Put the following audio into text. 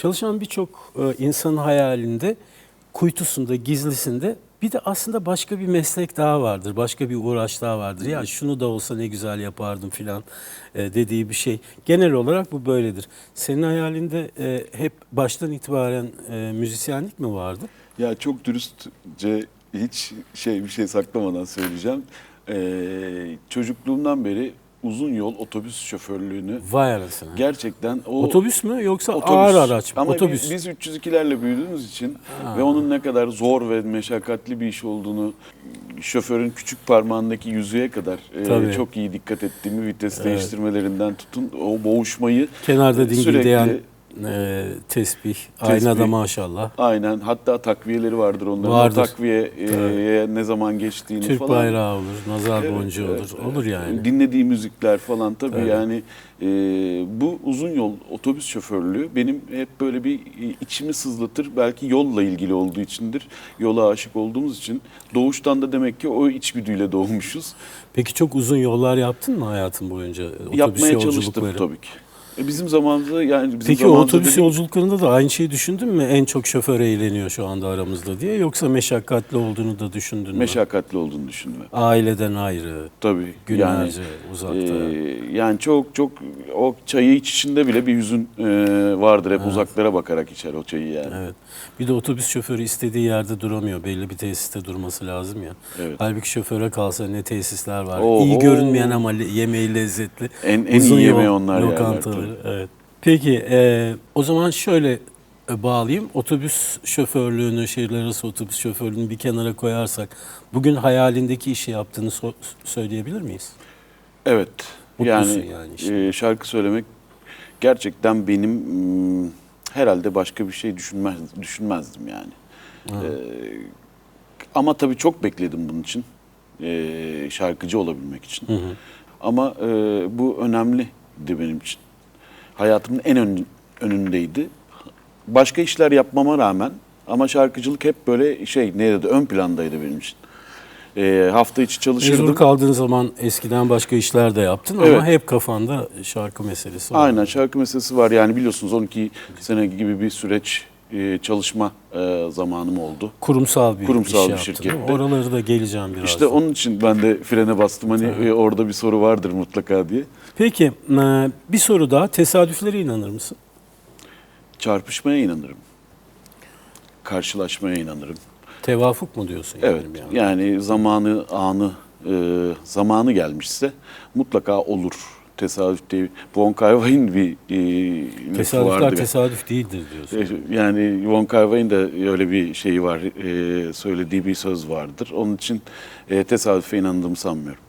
Çalışan birçok e, insanın hayalinde, kuytusunda, gizlisinde bir de aslında başka bir meslek daha vardır. Başka bir uğraş daha vardır. Ya şunu da olsa ne güzel yapardım filan e, dediği bir şey. Genel olarak bu böyledir. Senin hayalinde e, hep baştan itibaren müzisyenlik mi vardı? Ya çok dürüstçe hiç şey bir şey saklamadan söyleyeceğim. Ee, çocukluğumdan beri uzun yol otobüs şoförlüğünü Vay arasına. gerçekten o Otobüs mü yoksa otobüs. ağır araç mı? Ama Otobüs. biz 302'lerle büyüdüğümüz için ve onun ne kadar zor ve meşakkatli bir iş olduğunu şoförün küçük parmağındaki yüzüğe kadar e, Tabii. çok iyi dikkat ettiğimi vites değiştirmelerinden tutun o boğuşmayı Kenarda sürekli- dingildeyen e, tesbih. Aynada Tesbih. maşallah. Aynen. Hatta takviyeleri vardır onların. Vardır. O takviyeye ne zaman geçtiğini Türk falan. bayrağı olur, nazar Evet, boncuğu evet, olur. Olur yani. Dinlediği müzikler falan tabii Evet. yani e, bu uzun yol otobüs şoförlüğü benim hep böyle bir içimi sızlatır. Belki yolla ilgili olduğu içindir. Yola aşık olduğumuz için. Doğuştan da demek ki o içgüdüyle doğmuşuz. Peki çok uzun yollar yaptın mı hayatın boyunca? Otobüs Yapmaya çalıştım tabii ki. E, bizim zamanımızda yani bizim Peki zamanımızda otobüs dediğim- yolculuklarında da aynı şeyi düşündün mü? En çok şoför eğleniyor şu anda aramızda diye. Yoksa meşakkatli olduğunu da düşündün mü? meşakkatli olduğunu düşündüm. Aileden ayrı, Tabii. günlerce yani, uzakta. Ee, yani çok çok o çayı içişinde bile bir hüzün e, vardır. Hep uzaklara bakarak içer o çayı yani. Evet. Bir de otobüs şoförü istediği yerde duramıyor. Belli bir tesiste durması lazım ya. Evet. Halbuki şoföre kalsa ne tesisler var. Oo. İyi görünmeyen ama yemeği lezzetli. En, en Uzun iyi yemeği onlar yerler. lokantaları. Tabii. Evet. Peki e, o zaman şöyle e, bağlayayım. Otobüs şoförlüğünü, şehirler arası otobüs şoförlüğünü bir kenara koyarsak bugün hayalindeki işi yaptığını so- söyleyebilir miyiz? Evet. Mutlusun Yani, yani işte. e, şarkı söylemek gerçekten benim mm, herhalde başka bir şey düşünmez düşünmezdim yani. Ha. Ee, ama tabii çok bekledim bunun için. Ee, şarkıcı olabilmek için. Hı hı. Ama e, bu önemliydi benim için. Hayatımın en ön- önündeydi. Başka işler yapmama rağmen ama şarkıcılık hep böyle şey neydi ön plandaydı benim için. Ee, hafta içi çalışırdım. Mecbur kaldığın zaman eskiden başka işler de yaptın ama Evet. hep kafanda şarkı meselesi var. Aynen şarkı meselesi var. Yani biliyorsunuz 12 sene gibi bir süreç e, çalışma e, zamanım oldu. Kurumsal bir Kurumsal iş bir yaptın, şirkette. değil mi? Oraları da geleceğim biraz. İşte onun için ben de frene bastım. Hani e, orada bir soru vardır mutlaka diye. Peki e, bir soru daha. Tesadüflere inanır mısın? Çarpışmaya inanırım. Karşılaşmaya inanırım. Tevafuk mu diyorsun? Evet. Yani bir yandan? Yani zamanı, anı, e, zamanı gelmişse mutlaka olur. Tesadüf değil. Von Kar-way'in bir e, Tesadüfler vardı. tesadüf değildir diyorsun. E, Yani Von Kar-way'in de öyle bir şeyi var, e, söylediği bir söz vardır. Onun için e, tesadüfe inandığımı sanmıyorum.